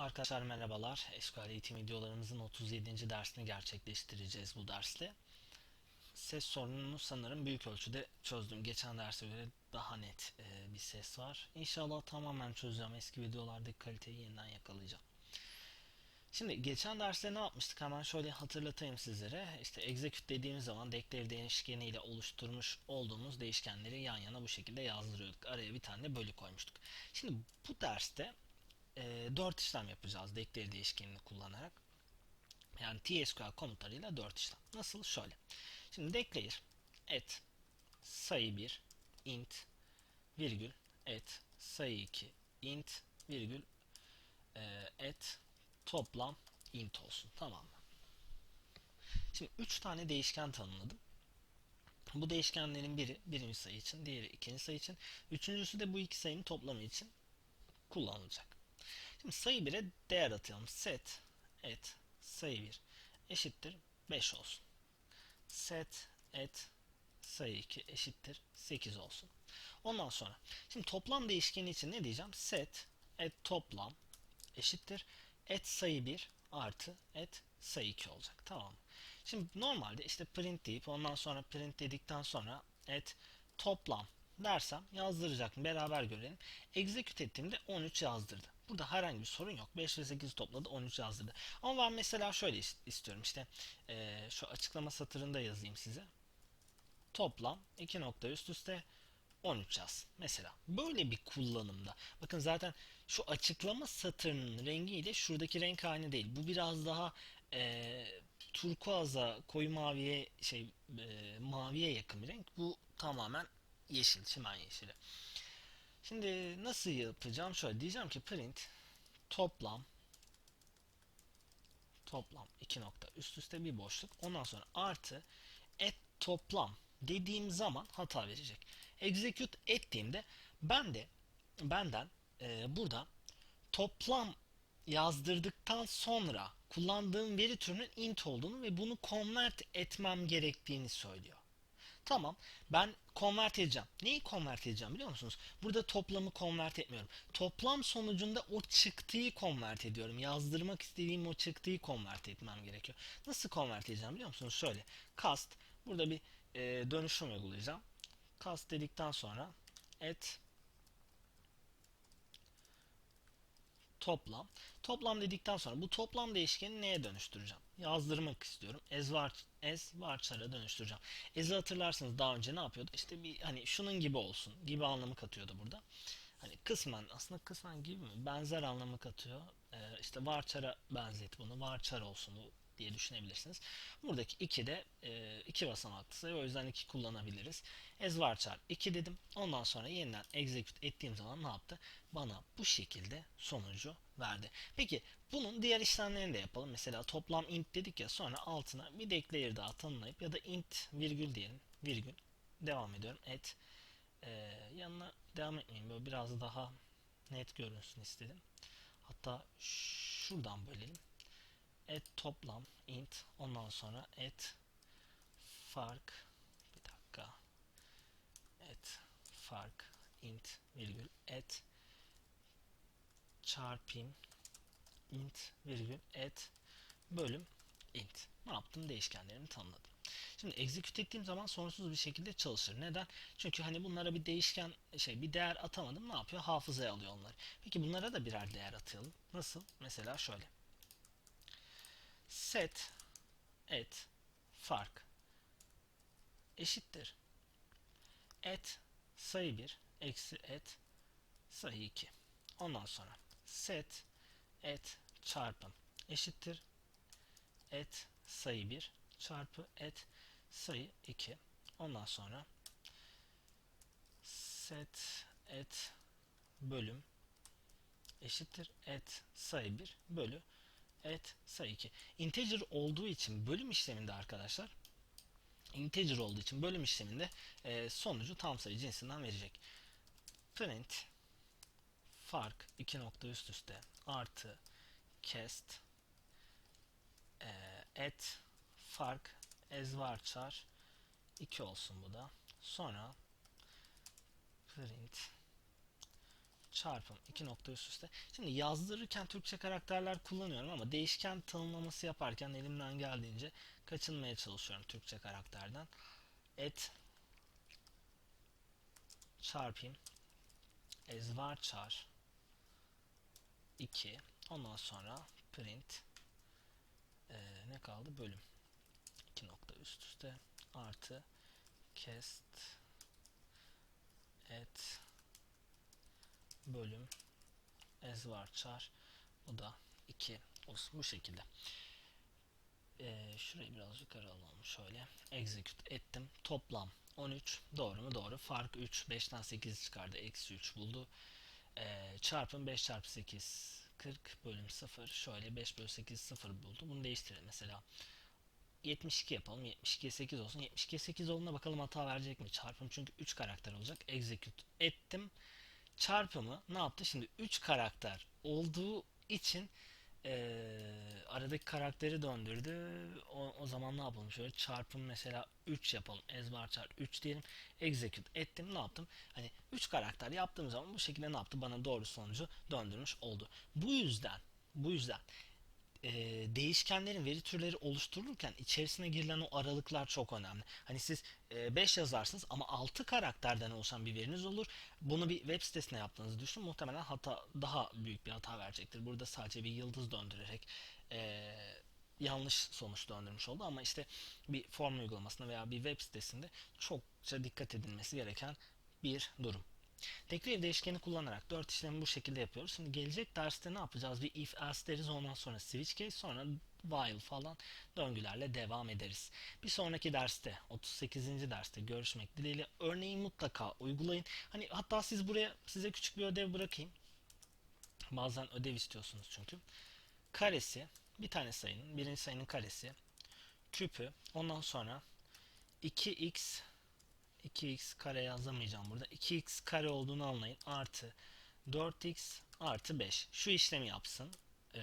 Arkadaşlar merhabalar. SQL eğitim videolarımızın 37. dersini gerçekleştireceğiz bu derste. Ses sorununu sanırım büyük ölçüde çözdüm. Geçen derse göre daha net e, bir ses var. İnşallah tamamen çözeceğim. Eski videolardaki kaliteyi yeniden yakalayacağım. Şimdi geçen derste ne yapmıştık? Hemen şöyle hatırlatayım sizlere. İşte execute dediğimiz zaman declare değişkeni ile oluşturmuş olduğumuz değişkenleri yan yana bu şekilde yazdırıyorduk. Araya bir tane bölü koymuştuk. Şimdi bu derste e, 4 işlem yapacağız declare değişkenini kullanarak. Yani TSQL komutlarıyla 4 işlem. Nasıl? Şöyle. Şimdi declare et sayı 1 int virgül et sayı 2 int virgül e, et toplam int olsun. Tamam mı? Şimdi 3 tane değişken tanımladım. Bu değişkenlerin biri birinci sayı için, diğeri ikinci sayı için, üçüncüsü de bu iki sayının toplamı için kullanılacak. Şimdi sayı 1'e değer atalım. Set et sayı 1 eşittir 5 olsun. Set et sayı 2 eşittir 8 olsun. Ondan sonra şimdi toplam değişkeni için ne diyeceğim? Set et toplam eşittir et sayı 1 artı et sayı 2 olacak. Tamam? Şimdi normalde işte print deyip ondan sonra print dedikten sonra et toplam dersem yazdıracak mı? Beraber görelim. Execute ettiğimde 13 yazdırdı. Burada herhangi bir sorun yok. 5 ve 8 topladı 13 yazdırdı. Ama ben mesela şöyle istiyorum işte e, şu açıklama satırında yazayım size. Toplam 2 nokta üst üste 13 yaz. Mesela böyle bir kullanımda. Bakın zaten şu açıklama satırının rengiyle şuradaki renk aynı değil. Bu biraz daha e, turkuaza, koyu maviye şey e, maviye yakın bir renk. Bu tamamen yeşil, çimen yeşili. Şimdi nasıl yapacağım? Şöyle diyeceğim ki print toplam toplam 2 nokta üst üste bir boşluk. Ondan sonra artı et toplam dediğim zaman hata verecek. Execute ettiğimde ben de benden e, burada toplam yazdırdıktan sonra kullandığım veri türünün int olduğunu ve bunu convert etmem gerektiğini söylüyor. Tamam ben convert edeceğim. Neyi convert edeceğim biliyor musunuz? Burada toplamı convert etmiyorum. Toplam sonucunda o çıktıyı convert ediyorum. Yazdırmak istediğim o çıktıyı convert etmem gerekiyor. Nasıl convert edeceğim biliyor musunuz? Şöyle cast burada bir e, dönüşüm uygulayacağım. Cast dedikten sonra et toplam. Toplam dedikten sonra bu toplam değişkeni neye dönüştüreceğim? Yazdırmak istiyorum. As var as varchara dönüştüreceğim. As'i hatırlarsınız daha önce ne yapıyordu? İşte bir hani şunun gibi olsun gibi anlamı katıyordu burada. Hani kısmen aslında kısmen gibi mi? Benzer anlamı katıyor. Ee, işte varchara benzet bunu. Varchar olsun bu diye düşünebilirsiniz. Buradaki 2 de e, iki basamaklı sayı. O yüzden 2 kullanabiliriz. As varchar 2 dedim. Ondan sonra yeniden execute ettiğim zaman ne yaptı? Bana bu şekilde sonucu verdi. Peki bunun diğer işlemlerini de yapalım. Mesela toplam int dedik ya sonra altına bir declare daha tanımlayıp ya da int virgül diyelim. Virgül. Devam ediyorum. Et. Ee, yanına devam etmeyeyim. Böyle biraz daha net görünsün istedim. Hatta şuradan bölelim et toplam int ondan sonra et fark bir dakika et fark int virgül et çarpayım int virgül et bölüm int ne yaptım değişkenlerimi tanımladım Şimdi execute ettiğim zaman sonsuz bir şekilde çalışır. Neden? Çünkü hani bunlara bir değişken şey bir değer atamadım. Ne yapıyor? Hafızaya alıyor onları. Peki bunlara da birer değer atayalım. Nasıl? Mesela şöyle set et fark eşittir. Et sayı 1 eksi et sayı 2 ondan sonra set et çarpım eşittir. Et sayı 1 çarpı et sayı 2 ondan sonra set et bölüm eşittir. Et sayı 1 bölü et sayı 2. Integer olduğu için bölüm işleminde arkadaşlar integer olduğu için bölüm işleminde e, sonucu tam sayı cinsinden verecek. Print fark 2 nokta üst üste artı cast e, et fark as varchar 2 olsun bu da. Sonra print çarpım 2 nokta üst üste. Şimdi yazdırırken Türkçe karakterler kullanıyorum ama değişken tanımlaması yaparken elimden geldiğince kaçınmaya çalışıyorum Türkçe karakterden. Et çarpayım. Ezvar çar 2 ondan sonra print ee, ne kaldı? Bölüm. 2 nokta üst üste. Artı cast et bölüm. Ezvar çar. Bu da 2 olsun. Bu şekilde. Ee, şurayı biraz yukarı alalım şöyle. Execute ettim. Toplam 13 doğru mu? Doğru. Fark 3 5'ten 8 çıkardı. Eksi 3 buldu. Ee, çarpım 5 çarpı 8 40 bölüm 0 şöyle 5 bölü 8 0 buldu. Bunu değiştirelim mesela. 72 yapalım. 72'ye 8 olsun. 72'ye 8 olduğuna bakalım hata verecek mi? Çarpım çünkü 3 karakter olacak. Execute ettim çarpımı ne yaptı? Şimdi 3 karakter olduğu için eee, aradaki karakteri döndürdü. O, o zaman ne yapalım? Şöyle çarpım mesela 3 yapalım. Ezber çar 3 diyelim. Execute ettim. Ne yaptım? Hani 3 karakter yaptığım zaman bu şekilde ne yaptı? Bana doğru sonucu döndürmüş oldu. Bu yüzden bu yüzden e, değişkenlerin veri türleri oluşturulurken içerisine girilen o aralıklar çok önemli. Hani siz 5 yazarsınız ama 6 karakterden oluşan bir veriniz olur. Bunu bir web sitesine yaptığınızı düşünün. Muhtemelen hata daha büyük bir hata verecektir. Burada sadece bir yıldız döndürerek e, yanlış sonuç döndürmüş oldu ama işte bir form uygulamasında veya bir web sitesinde çokça dikkat edilmesi gereken bir durum. Tekli değişkeni kullanarak 4 işlemi bu şekilde yapıyoruz. Şimdi gelecek derste ne yapacağız? Bir if else deriz ondan sonra switch case sonra while falan döngülerle devam ederiz. Bir sonraki derste 38. derste görüşmek dileğiyle örneği mutlaka uygulayın. Hani hatta siz buraya size küçük bir ödev bırakayım. Bazen ödev istiyorsunuz çünkü. Karesi bir tane sayının birinci sayının karesi küpü ondan sonra 2x 2x kare yazamayacağım burada. 2x kare olduğunu anlayın. Artı 4x artı 5. Şu işlemi yapsın. Ee,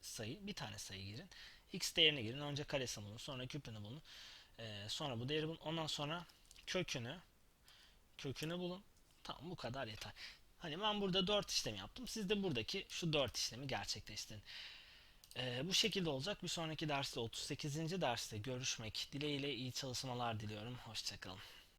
sayı. Bir tane sayı girin. x değerini girin. Önce karesini bulun. Sonra küpünü bulun. Ee, sonra bu değeri bulun. Ondan sonra kökünü kökünü bulun. Tamam bu kadar yeter. Hani ben burada 4 işlemi yaptım. Siz de buradaki şu 4 işlemi gerçekleştirin. Ee, bu şekilde olacak. Bir sonraki derste 38. derste görüşmek dileğiyle iyi çalışmalar diliyorum. Hoşçakalın.